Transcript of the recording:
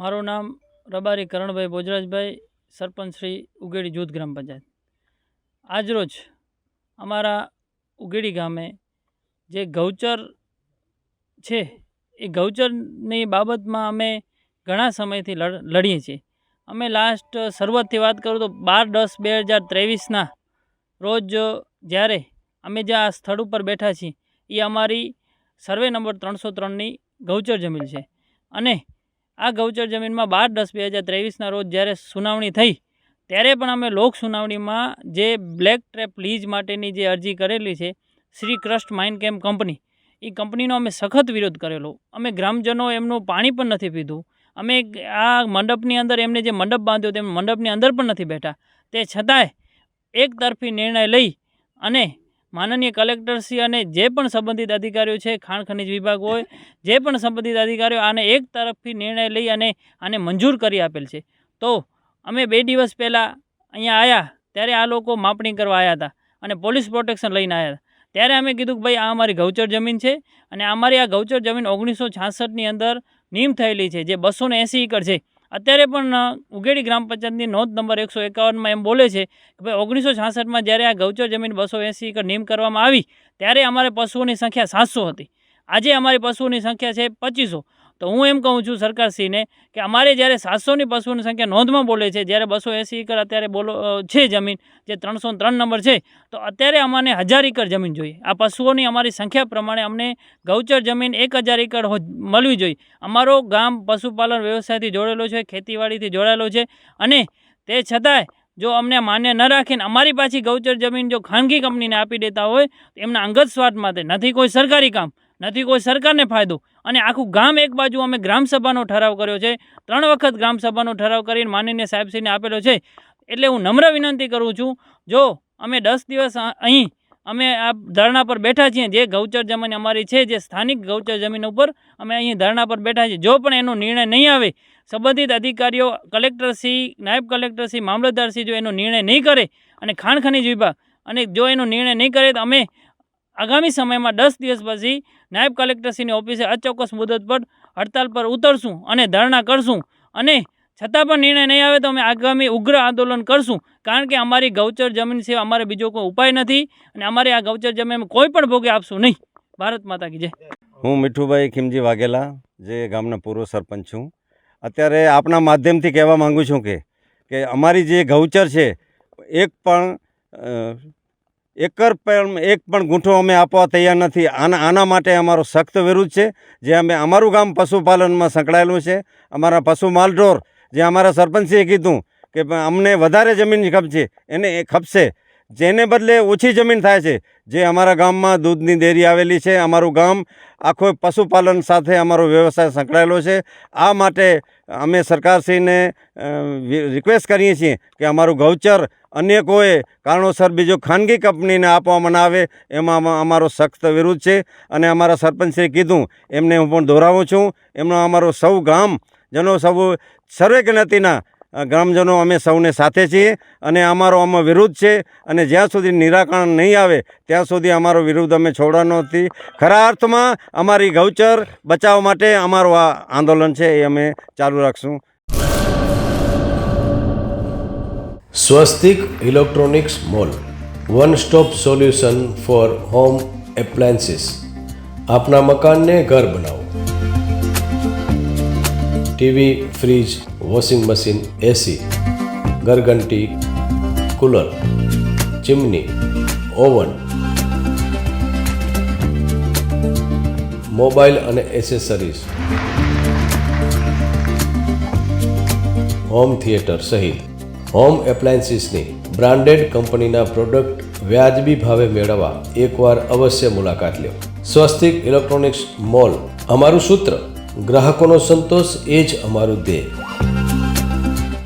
મારું નામ રબારી કરણભાઈ બોજરાજભાઈ, સરપંચ શ્રી ઉગેડી જૂથ ગ્રામ પંચાયત. આજરોજ અમારા ઉગેડી ગામે જે ગૌચર છે, એ ગૌચરની બાબતમાં અમે ઘણા સમયથી લડીએ છીએ. અમે લાસ્ટ શરૂઆતથી વાત કરું તો બાર દસ બે હજાર ત્રેવીસના રોજ જ્યારે અમે જે આ સ્થળ ઉપર બેઠા છીએ, એ અમારી સર્વે નંબર ત્રણસો ત્રણની ગૌચર જમીન છે. અને આ ગૌચર જમીનમાં બાર દસ બે હજાર ત્રેવીસના રોજ જ્યારે સુનાવણી થઈ, ત્યારે પણ અમે લોક સુનાવણીમાં જે બ્લેક ટ્રેપ લીઝ માટેની જે અરજી કરેલી છે, Shri crust mine camp company, એ કંપનીનો અમે સખત વિરોધ કરેલો. અમે ગ્રામજનો એમનું પાણી પણ નથી પીધું. અમે આ મંડપની અંદર એમને જે મંડપ બાંધ્યો તેમ મંડપની અંદર પણ નથી બેઠા. તે છતાંય એક તરફી નિર્ણય લઈ અને માનનીય કલેક્ટરશ્રી અને જે પણ સંબંધિત અધિકારીઓ છે, ખાણ ખનિજ વિભાગ હોય, જે પણ સંબંધિત અધિકારીઓ આને એક તરફથી નિર્ણય લઈ અને આને મંજૂર કરી આપેલ છે. તો અમે બે દિવસ પહેલાં અહીંયા આવ્યા ત્યારે આ લોકો માપણી કરવા આવ્યા હતા અને પોલીસ પ્રોટેક્શન લઈને આવ્યા હતા. ત્યારે અમે કીધું કે ભાઈ, આ અમારી ગૌચર જમીન છે અને અમારી આ ગૌચર જમીન ઓગણીસો છાસઠની અંદર નીમ થયેલી છે, જે બસો એંસી એકર છે. અત્યારે પણ ઉગેડી ગ્રામ પંચાયતની નોંધ નંબર એકસો એકાવનમાં એમ બોલે છે કે ભાઈ ઓગણીસો છાસઠમાં જ્યારે આ ગૌચર જમીન બસો એંસી એકર નીમ કરવામાં આવી, ત્યારે અમારે પશુઓની સંખ્યા સાતસો હતી. આજે અમારી પશુઓની સંખ્યા છે પચીસો. તો હું એમ કહું છું સરકારશ્રીને કે અમારે જ્યારે સાતસોની પશુઓની સંખ્યા નોંધમાં બોલે છે, જ્યારે બસો એંસી એકર અત્યારે બોલો છે જમીન, જે ત્રણસો ત્રણ નંબર છે, તો અત્યારે અમને હજાર એકર જમીન જોઈએ. આ પશુઓની અમારી સંખ્યા પ્રમાણે અમને ગૌચર જમીન એક હજાર એકર મળવી જોઈએ. અમારો ગામ પશુપાલન વ્યવસાયથી જોડેલો છે, ખેતીવાડીથી જોડાયેલો છે, અને તે છતાંય જો અમને માન્ય ન રાખીને અમારી પાછી ગૌચર જમીન જો ખાનગી કંપનીને આપી દેતા હોય, તો એમના અંગત સ્વાર્થ માટે નથી કોઈ સરકારી કામ. નથી કોઈ સરકારને ફાયદો. અને આખું ગામ એક બાજુ અમે ગ્રામસભાનો ઠરાવ કર્યો છે. ત્રણ વખત ગ્રામસભાનો ઠરાવ કરીને માનનીય સાહેબશ્રીને આપેલો છે. એટલે હું નમ્ર વિનંતી કરું છું, જો અમે દસ દિવસ અહીં અમે આ ધરણા પર બેઠા છીએ, જે ગૌચર જમીન અમારી છે, જે સ્થાનિક ગૌચર જમીન ઉપર અમે અહીં ધરણા પર બેઠા છીએ, જો પણ એનો નિર્ણય નહીં આવે, સંબંધિત અધિકારીઓ કલેક્ટરશ્રી નાયબ કલેક્ટરશ્રી મામલતદારશ્રી જો એનો નિર્ણય નહીં કરે, અને ખાણ ખનીજ વિભાગ, અને જો એનો નિર્ણય નહીં કરે, તો અમે આગામી સમયમાં દસ દિવસ પછી નાયબ કલેક્ટરશ્રીની ઓફિસે અચોક્કસ મુદત પર હડતાલ પર ઉતરશું અને ધરણા કરશું. અને છતાં પણ નિર્ણય નહીં આવે તો અમે આગામી ઉગ્ર આંદોલન કરશું. કારણ કે અમારી ગૌચર જમીન સિવાય અમારે બીજો કોઈ ઉપાય નથી અને અમારે આ ગૌચર જમીન કોઈ પણ ભોગે આપશું નહીં. ભારત માતા કી જય. હું મીઠુભાઈ ખીમજી વાઘેલા, જે ગામના પૂર્વ સરપંચ છું. અત્યારે આપના માધ્યમથી કહેવા માગું છું કે કે અમારી જે ગૌચર છે, એક પણ એકર પણ એક પણ ગૂંઠો અમે આપવા તૈયાર નથી. આના આના માટે અમારો સખ્ત વિરુદ્ધ છે. જે અમે અમારું ગામ પશુપાલનમાં સંકળાયેલું છે. અમારા પશુ માલઢોર, જે અમારા સરપંચે કીધું કે અમને વધારે જમીન ખપશે, એને એ ખપશે. જેને બદલે ઓછી જમીન થાય છે. જે અમારા ગામમાં દૂધની ડેરી આવેલી છે, અમારું ગામ આખો પશુપાલન સાથે અમારો વ્યવસાય સંકળાયેલો છે. આ માટે અમે સરકારશ્રીને રિક્વેસ્ટ કરીએ છીએ કે અમારું ગૌચર અન્ય કોઈ કારણોસર બીજો ખાનગી કંપનીને આપવામાં આવે એમાં અમારો સખ્ત વિરોધ છે. અને અમારા સરપંચે કીધું, એમને હું પણ દોહરાવું છું. એમનો અમારો સૌ ગામ, જનો સૌ સર્વે જ્ઞાતિના ગ્રામજનો અમે સૌને સાથે છીએ અને અમારો આમાં વિરોધ છે અને જ્યાં સુધી નિરાકરણ નહીં આવે, ત્યાં સુધી અમારો વિરોધ અમે છોડવાનો નથી. ખરા અર્થમાં અમારી ગૌચર બચાવવા માટે અમારું આ આંદોલન છે એ અમે ચાલુ રાખશું. Swastik electronics mall, one stop solution for home appliances. આપના મકાનને ઘર બનાવો. TV, fridge washing machine, AC, ઘરઘંટી, cooler, chimney, oven, mobile અને એસેસરીઝ. હોમ થિયેટર સહિત. હોમ એપ્લાયન્સીસની બ્રાન્ડેડ કંપનીના પ્રોડક્ટ વ્યાજબી ભાવે મેળવવા એકવાર અવશ્ય મુલાકાત લો. સ્વસ્તિક ઇલેક્ટ્રોનિક્સ મોલ, અમારું સૂત્ર, ગ્રાહકોનો સંતોષ એ જ અમારું ધ્યેય.